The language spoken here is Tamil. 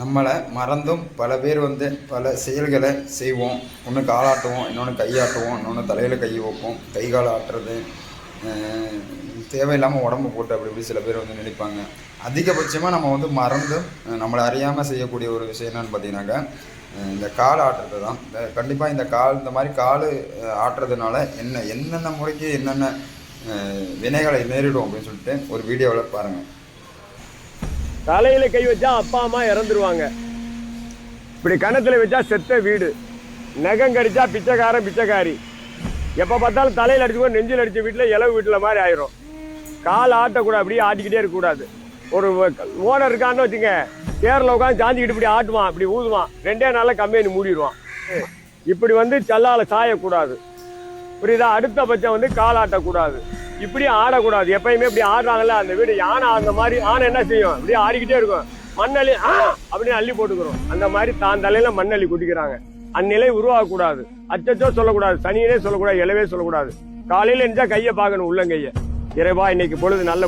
நம்மளை மறந்தும் பல பேர் வந்து பல செயல்களை செய்வோம். ஒன்று காலாட்டுவோம் இன்னொன்று கையாட்டுவோம் இன்னொன்று தலையில் கை வைப்போம் கை கால் ஆட்டுறது தேவையில்லாமல் உடம்பு போட்டு அப்படி இப்படி சில பேர் வந்து நினைப்பாங்க. அதிகபட்சமாக நம்ம வந்து மறந்து நம்மளை அறியாமல் செய்யக்கூடிய ஒரு விஷயம் என்னன்னு பார்த்தீங்கன்னாக்கா இந்த கால் ஆட்டுறது தான். இந்த கண்டிப்பாக இந்த கால் இந்த மாதிரி கால் ஆட்டுறதுனால என்ன என்னென்ன முறைக்கு என்னென்ன வினைகளை நேரிடும் அப்படின்னு சொல்லிட்டு ஒரு வீடியோவில் பாருங்கள் தலையில கை வச்சா அப்பா அம்மா இறந்துருவாங்க. இப்படி கணத்துல வச்சா செத்த வீடு. நகம் கடிச்சா பிச்சைக்காரன் பிச்சைக்காரி. எப்போ பார்த்தாலும் தலையில் அடிச்சுக்கோ நெஞ்சில் அடிச்ச வீட்டில் இளவு வீட்டில் மாதிரி ஆயிரும். கால் ஆட்டக்கூடாது அப்படியே ஆட்டிக்கிட்டே இருக்கக்கூடாது. ஒரு ஓனர் இருக்கான்னு வச்சுங்க தேரில் உட்காந்து சாஞ்சிக்கிட்டு இப்படி ஆட்டுவான் இப்படி ஊதுவான். ரெண்டே நாளில் கம்பெனி மூடிடுவான். இப்படி வந்து சல்லால சாயக்கூடாது. புரியுதா? அடுத்த பட்சம் வந்து கால் ஆட்டக்கூடாது. இப்படி ஆடக்கூடாது. எப்பயுமே இப்படி ஆடுறாங்கல்ல அந்த வீடு யானை ஆடுற மாதிரி ஆனை என்ன செய்யும்? இப்படி ஆடிக்கிட்டே இருக்கும். மண்ணள்ளி அப்படின்னு அள்ளி போட்டுக்கிறோம். அந்த மாதிரி தான் தலையில மண்ணள்ளி குடிக்கிறாங்க அந்நிலை உருவாகக்கூடாது. அச்சச்சோ சொல்லக்கூடாது. சனியனே சொல்லக்கூடாது இலவே சொல்லக்கூடாது. காலையில இருந்தா கையை பார்க்கணும் உள்ளங்கைய. இறைவா இன்னைக்கு பொழுது நல்ல